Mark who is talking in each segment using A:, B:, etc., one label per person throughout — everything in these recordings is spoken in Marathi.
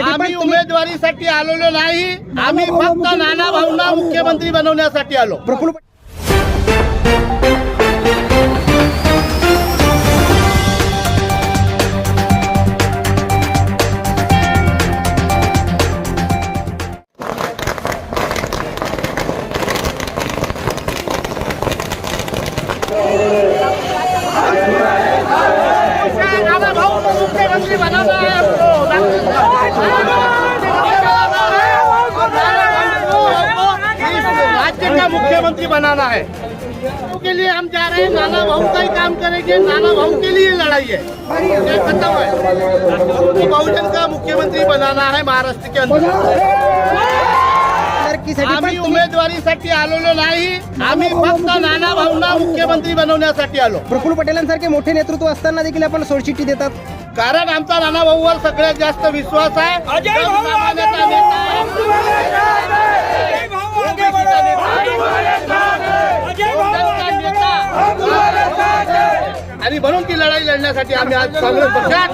A: आम्ही
B: तुम्ही
A: उमेदवारीसाठी आलेलो नाही. आम्ही फक्त नाना भाऊंना मुख्यमंत्री बनवण्यासाठी आलो.
B: प्रफुल्ल
A: नाना भाऊ को मुख्यमंत्री बनाना है हमको इस राज्य का मुख्यमंत्री बनाना है। के लिए हम जा रहे हैं नाना भाऊ का ही काम करेंगे नाना भाऊ के लिए लड़ाई है। ये खत्म है। तो बहुजन का मुख्यमंत्री बनाना है महाराष्ट्र के अंदर। आम्ही उमेदवारीसाठी आलेलो नाही आम्ही फक्त नाना भाऊंना मुख्यमंत्री बनवण्यासाठी आलो.
B: प्रफुल्ल पटेलांसारखे मोठे नेतृत्व असताना देखील आपण सोडचिठ्ठी देतात.
A: कारण आमचा नाना भाऊवर सगळ्यात जास्त विश्वास आहे. लढण्यासाठी आम्ही आज काँग्रेस पक्षात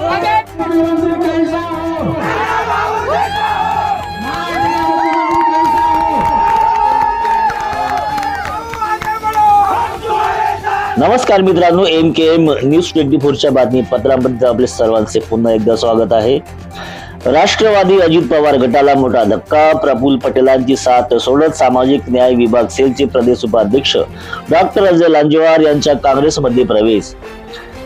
C: नमस्कार मित्रांनो M K M news twenty फोरच्या बातमीपत्रामध्ये आपले सर्वांचे पुन्हा एकदा स्वागत आहे. राष्ट्रवादी अजित पवार गटाला मोठा धक्का प्रफुल्ल पटेलांची साथ सोडत सामाजिक न्याय विभाग सेलचे प्रदेश उपाध्यक्ष डॉक्टर अजय लांजेवार यांच्या काँग्रेसमध्ये प्रवेश.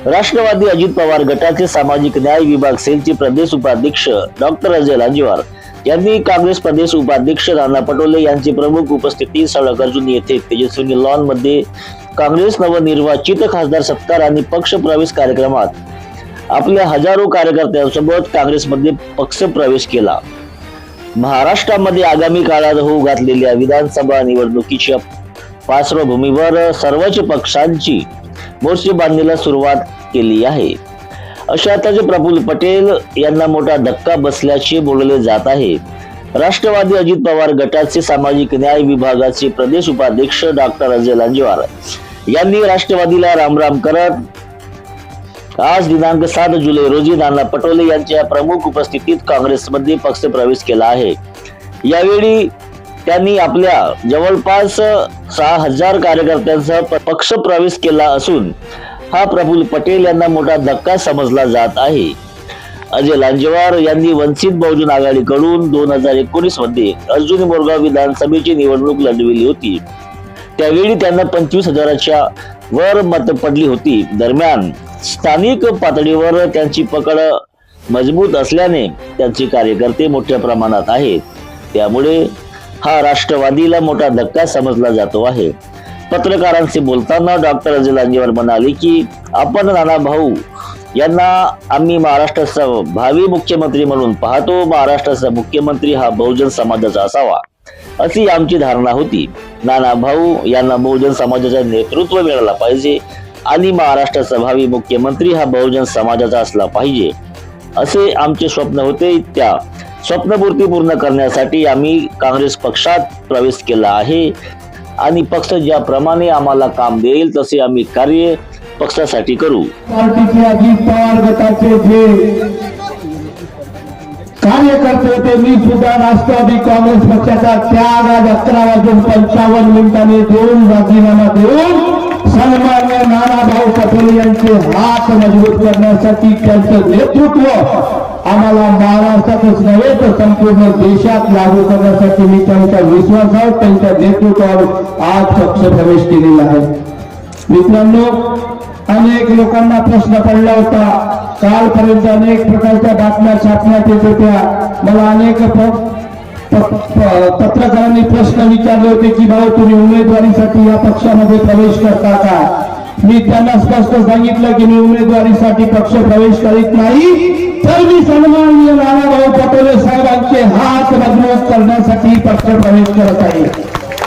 C: राष्ट्रवादी अजित पवार गटाचे सामाजिक न्याय विभाग सेलचे प्रदेश उपाध्यक्ष डॉक्टर अजय लांजेवार यांनी काँग्रेस प्रदेश उपाध्यक्ष नाना पटोले यांची प्रमुख उपस्थिती सडक अर्जुन येथे तेजस्विनी लॉनमध्ये काँग्रेस नवनिर्वाचित खासदार सत्कार आणि पक्ष प्रवेश कार्यक्रमात आपल्या हजारो कार्यकर्त्यांसोबत काँग्रेसमध्ये पक्ष प्रवेश केला. महाराष्ट्रामध्ये आगामी काळात होऊ घातलेल्या विधानसभा निवडणुकीच्या पार्श्वभूमीवर सर्वच पक्षांची मोर्चे बांधणीला सुरुवात केली आहे. अशातच प्रफुल्ल पटेल यांना मोठा धक्का बसल्याचे बोलले जात आहे. राष्ट्रवादी अजित पवार गटाचे सामाजिक न्याय विभागाचे प्रदेश उपाध्यक्ष डॉक्टर अजय लांजेवार यांनी राष्ट्रवादीला रामराम करत आज दिनांक सात जुलै रोजी नाना पटोले यांच्या प्रमुख उपस्थितीत काँग्रेसमध्ये पक्ष प्रवेश केला आहे. यावेळी त्यांनी आपल्या जवळपास सहा हजार कार्यकर्त्यांसह पक्ष प्रवेश केला असून हा प्रफुल्ल पटेल यांना मोठा धक्का समजला जात आहे. अजय लांजेवार यांनी वंचित बहुजन आघाडीकडून दोन हजार एकोणीसमध्ये अर्जुन मोरगाव विधानसभेची निवडणूक लढविली होती. त्यावेळी त्यांना पंचवीस हजाराच्या वर मत पडली होती. दरम्यान स्थानिक पातळीवर त्यांची पकड मजबूत असल्याने त्यांचे कार्यकर्ते मोठ्या प्रमाणात आहेत. त्यामुळे हा राष्ट्रवादीला मोठा धक्का समजला जातो आहे. पत्रकारांशी बोलताना डॉक्टर अजय लांजेवार म्हणाले की आपण नाना भाऊ यांना आम्ही महाराष्ट्राचा भावी मुख्यमंत्री म्हणून पाहतो. महाराष्ट्राचा मुख्यमंत्री हा बहुजन समाजाचा असावा अशी आमची धारणा होती. नाना भाऊ यांना बहुजन समाजाचे नेतृत्व मिळाला पाहिजे आणि महाराष्ट्राचा भावी मुख्यमंत्री हा बहुजन समाजाचा असला पाहिजे असे आमचे स्वप्न होते. त्या स्वप्नपूर्ती पूर्ण करण्यासाठी आम्ही काँग्रेस पक्षात प्रवेश केला आहे. आणि पक्ष ज्याप्रमाणे आम्हाला काम देईल तसे आम्ही कार्य पक्षासाठी करू.
D: पार्टीचे अजित पवार गटाचे जे कार्यकर्ते होते मी सुद्धा राष्ट्रवादी काँग्रेस पक्षाचा त्याग आज अकरा वाजून पंचावन्न मिनिटांनी देऊन राजीनामा देऊन सन्मान्य नानाभाऊ पटेल यांचे हात मजबूत करण्यासाठी त्यांचं नेतृत्व आम्हाला महाराष्ट्रातच नव्हे तर संपूर्ण देशात लागू करण्यासाठी मी त्यांच्या विश्वासावर त्यांच्या नेतृत्वावर आज पक्ष प्रवेश केलेला आहे. मित्रांनो अनेक लोकांना प्रश्न पडला होता. कालपर्यंत अनेक प्रकारच्या बातम्या छापण्यात येत होत्या. मला अनेक पत्रकारांनी प्रश्न विचारले होते की भाऊ तुम्ही उमेदवारीसाठी या पक्षामध्ये प्रवेश करता का? मी त्यांना स्पष्ट सांगितलं की मी उमेदवारीसाठी पक्ष प्रवेश करीत नाही. तर मी सन्माननीय नानाभाऊ पटोले साहेबांचे हात मजबूत करण्यासाठी पक्ष प्रवेश करत आहे.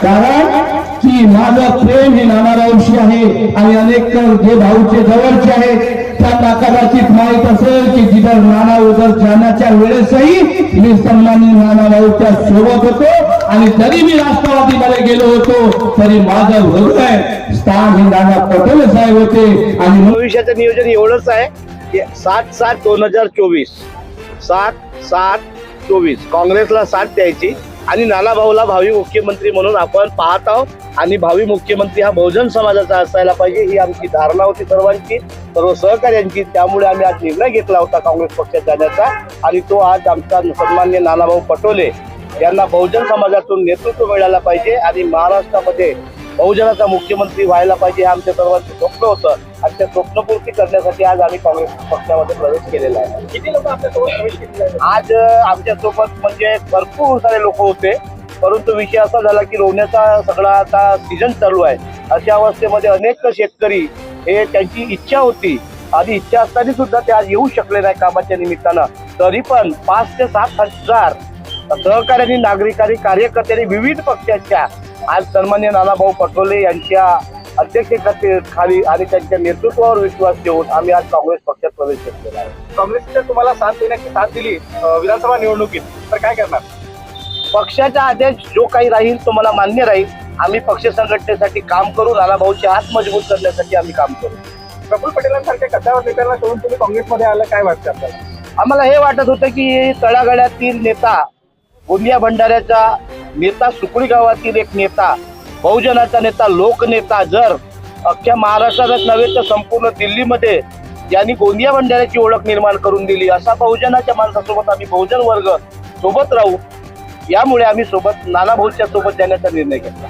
D: कारण की माझं प्रेम हे नानाभाऊशी आहे आणि अनेक जे भाऊचे जवळचे आहेत त्यांना कदाचित माहीत असेल की जिधर नाना उदर जाण्याच्या वेळेसही मी सन्मानी नाना भाऊच्या सोबत होतो आणि जरी मी राष्ट्रवादीमध्ये गेलो होतो तरी माझं हृदय स्थान हे नाना पटेल साहेब होते आणि
A: भविष्याचं नियोजन एवढंच आहे की सात सात दोन हजार चोवीस सात सात
E: चोवीस. काँग्रेसला साथ द्यायची. आणि नाना भाऊला भावी मुख्यमंत्री म्हणून आपण पाहत आहोत. आणि भावी मुख्यमंत्री हा बहुजन समाजाचा असायला पाहिजे ही आमची धारणा होती सर्वांची. सर्व सहकार्यांची त्यामुळे आम्ही आज निर्णय घेतला होता काँग्रेस पक्षात जाण्याचा. आणि तो आज आमचा सन्मान्य नानाभाऊ पटोले यांना बहुजन समाजातून नेतृत्व मिळायला पाहिजे. आणि महाराष्ट्रामध्ये बहुजनाचा मुख्यमंत्री व्हायला पाहिजे हे आमच्या सर्वांचं स्वप्न होतं. आणि त्या स्वप्नपूर्ती करण्यासाठी आज आम्ही काँग्रेस पक्षामध्ये प्रवेश केलेला आहे. किती लोक आपल्यासोबत प्रवेश केलेले आज आमच्यासोबत म्हणजे भरपूर सारे लोक होते. परंतु विषय असा झाला की रोवण्याचा सगळा आता सीझन चालू आहे. अशा अवस्थेमध्ये अनेक शेतकरी हे त्यांची इच्छा होती. आणि इच्छा असताना सुद्धा ते आज येऊ शकले नाही कामाच्या निमित्तानं. तरी पण पाच ते सात हजार सहकार्यांनी नागरिकांनी कार्यकर्त्यांनी विविध पक्षाच्या आज सन्मान्य नानाभाऊ पटोले यांच्या अध्यक्षतेखाली खाली आणि त्यांच्या नेतृत्वावर विश्वास ठेवून आम्ही आज काँग्रेस पक्षात प्रवेश केलेला आहे.
F: काँग्रेसने तुम्हाला साथ देण्याची साथ दिली विधानसभा निवडणुकीत. तर काय करणार?
E: पक्षाचा आदेश जो काही राहील तो मला मान्य राहील. आम्ही पक्ष संघटनेसाठी काम करू नानाभाऊचे हात मजबूत करण्यासाठी आम्ही काम करू.
F: प्रफुल्ल पटेलांसारख्या कथावर नेत्यांना सोडून तुम्ही काँग्रेसमध्ये आलं काय वाटतं आपल्याला?
E: आम्हाला हे वाटत होतं की तळागाळ्यातील नेता गोंदिया भंडाऱ्याचा नेता सुकळी गावातील एक नेता बहुजनाचा नेता लोकनेता जर अख्ख्या महाराष्ट्रातच नव्हे तर संपूर्ण दिल्लीमध्ये यांनी गोंदिया भंडाऱ्याची ओळख निर्माण करून दिली. असा बहुजनाच्या माणसासोबत आम्ही बहुजन वर्ग सोबत राहू. यामुळे आम्ही सोबत नाना भाऊच्या सोबत जाण्याचा निर्णय घेतला.